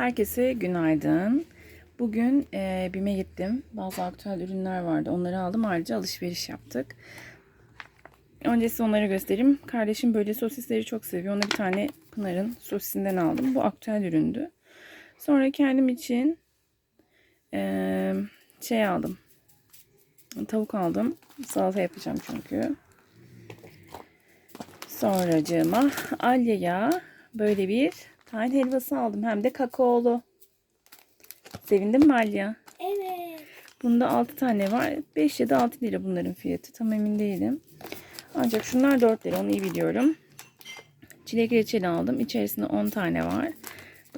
Herkese günaydın. Bugün e, BİM'e gittim. Bazı aktüel ürünler vardı. Onları aldım. Ayrıca alışveriş yaptık. Öncesi onları göstereyim. Kardeşim böyle sosisleri çok seviyor. Ona bir tane Pınar'ın sosisinden aldım. Bu aktüel üründü. Sonra kendim için e, şey aldım. Tavuk aldım. Salata yapacağım çünkü. Sonracığıma Alya'ya böyle bir tane helvası aldım. Hem de kakaolu. Sevindin mi Alya? Evet. Bunda 6 tane var. 5 ya da 6 lira bunların fiyatı. Tam emin değilim. Ancak şunlar 4 lira. Onu iyi biliyorum. Çilek reçeli aldım. İçerisinde 10 tane var.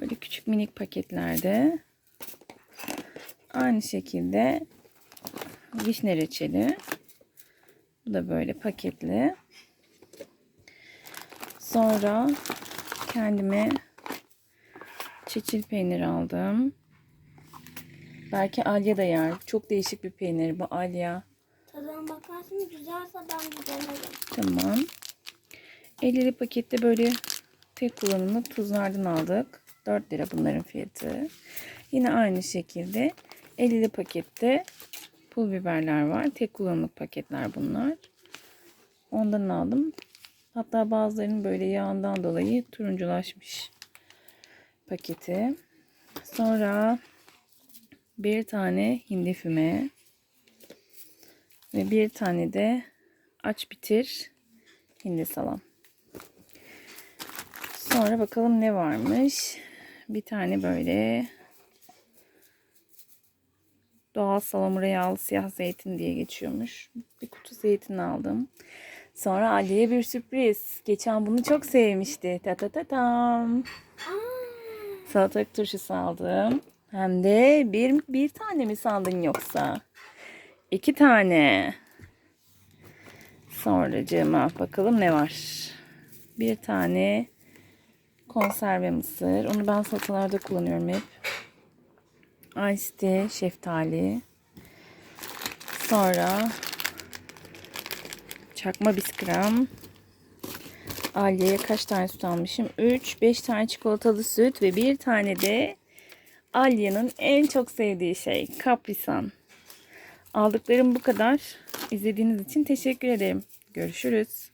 Böyle küçük minik paketlerde. Aynı şekilde vişne reçeli. Bu da böyle paketli. Sonra kendime çeçil peynir aldım. Belki Alya da yer. Çok değişik bir peynir bu Alya. Tadına bakarsın güzelse ben de denerim. Tamam. 50'li pakette böyle tek kullanımlık tuzlardan aldık. 4 lira bunların fiyatı. Yine aynı şekilde 50'li pakette pul biberler var. Tek kullanımlık paketler bunlar. Ondan aldım. Hatta bazılarının böyle yağından dolayı turunculaşmış paketi. Sonra bir tane hindi füme ve bir tane de aç bitir hindi salam. Sonra bakalım ne varmış. Bir tane böyle doğal salamura yağlı siyah zeytin diye geçiyormuş. Bir kutu zeytin aldım. Sonra Ali'ye bir sürpriz. Geçen bunu çok sevmişti. Ta ta ta tam. Aa, Salatalık turşusu aldım. Hem de bir, bir tane mi sandın yoksa? İki tane. Sonracığıma bakalım ne var. Bir tane konserve mısır. Onu ben salatalarda kullanıyorum hep. Ice şeftali. Sonra çakma bisküvim. Alya'ya kaç tane süt almışım? 3, 5 tane çikolatalı süt ve bir tane de Alya'nın en çok sevdiği şey kaprisan. Aldıklarım bu kadar. İzlediğiniz için teşekkür ederim. Görüşürüz.